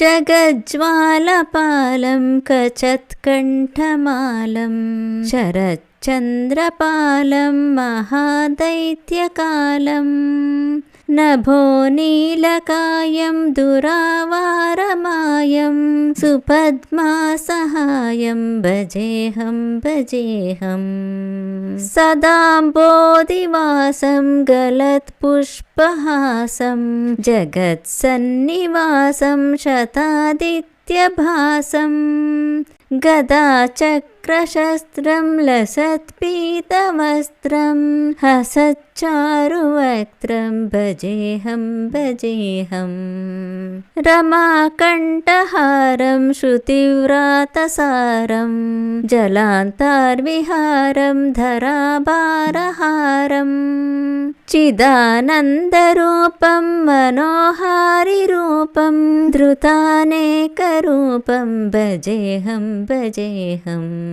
जगज्ज्वालपालं कचत्कण्ठमालं शरच्चन्द्रपालं महादैत्यकालम् नभो नीलकायं दुरावारमायं सुपद्मासहायं भजेऽहं भजेऽहम् सदाम्बोधिवासं गलत्पुष्पहासं जगत्सन्निवासं शतादित्यभासम् गदाचक्रशस्त्रं लसत्पीतवस्त्रं हसच्चारुवक्त्रं भजेऽहं भजेऽहम् रमाकण्ठहारं श्रुतिव्रातसारं जलान्तार्विहारं धराभारहारम् चिदानन्दरूपं मनोहारिरूपं धृतानेकरूपं भजेऽहं भजेऽहम्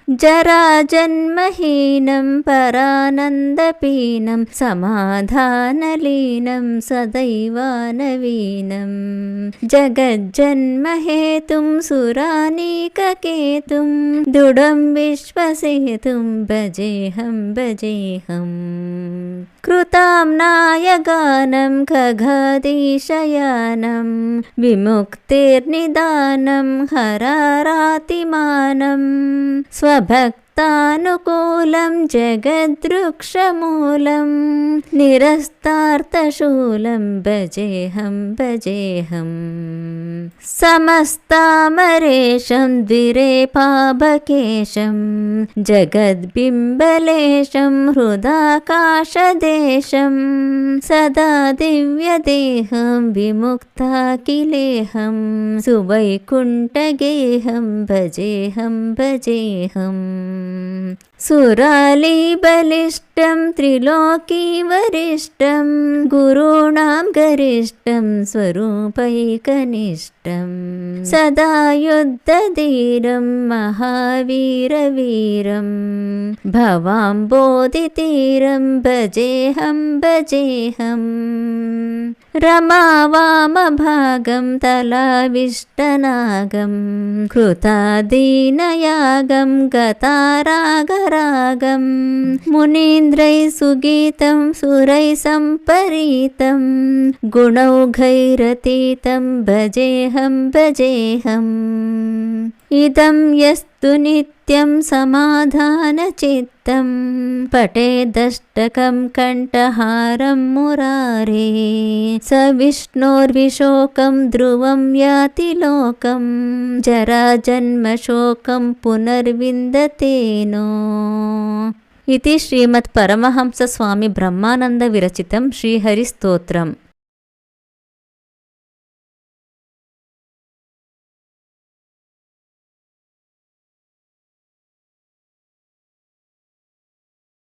जराजन्महीनं परानन्दपीनं समाधानलीनं सदैवानवीनं। जगज्जन्महेतुं सुरानीककेतुं दृढं विश्वसेतुं भजेऽहं भजेऽहम् कृतां नायगानं खगदीशयानं विमुक्तिर्निदानं हरारातिमानं भक्ति स्वभक्तानुकूलं जगद्वृक्षमूलं निरस्तार्थशूलं भजेऽहं भजेऽहम् समस्तामरेशं द्विरेपाभकेशं जगद्बिम्बलेशं हृदाकाशदेशं सदा दिव्यदेहं विमुक्ताखिलेऽहं सुवैकुण्ठगेहं भजेऽहं भजेऽहम् Mm. सुरालीबलिष्टं त्रिलोकीवरिष्ठं गुरूणां गरिष्ठं स्वरूपैकनिष्ठं सदा युद्धधीरं महावीरवीरं। भवाम्बोधितीरं भजेऽहं भजेऽहम् रमावामभागं तलाविष्टनागं। कृतादीनयागं गतारागरागं मुनीन्द्रैः सुगीतं सुरैः सम्परीतं गुणौघैरतीतं भजेऽहं भजेऽहम् ఇదం యస్తు నిత్యం సమాధానచిత్తం పటేదష్టకం కంఠహారం మురారే స విష్ణోర్విశోకం ధ్రువం యాతి లోకం జరాజన్మశోకం పునర్విందతేనో ఇది శ్రీమత్ పరమహంస స్వామి బ్రహ్మానంద విరచితం శ్రీహరి స్తోత్రం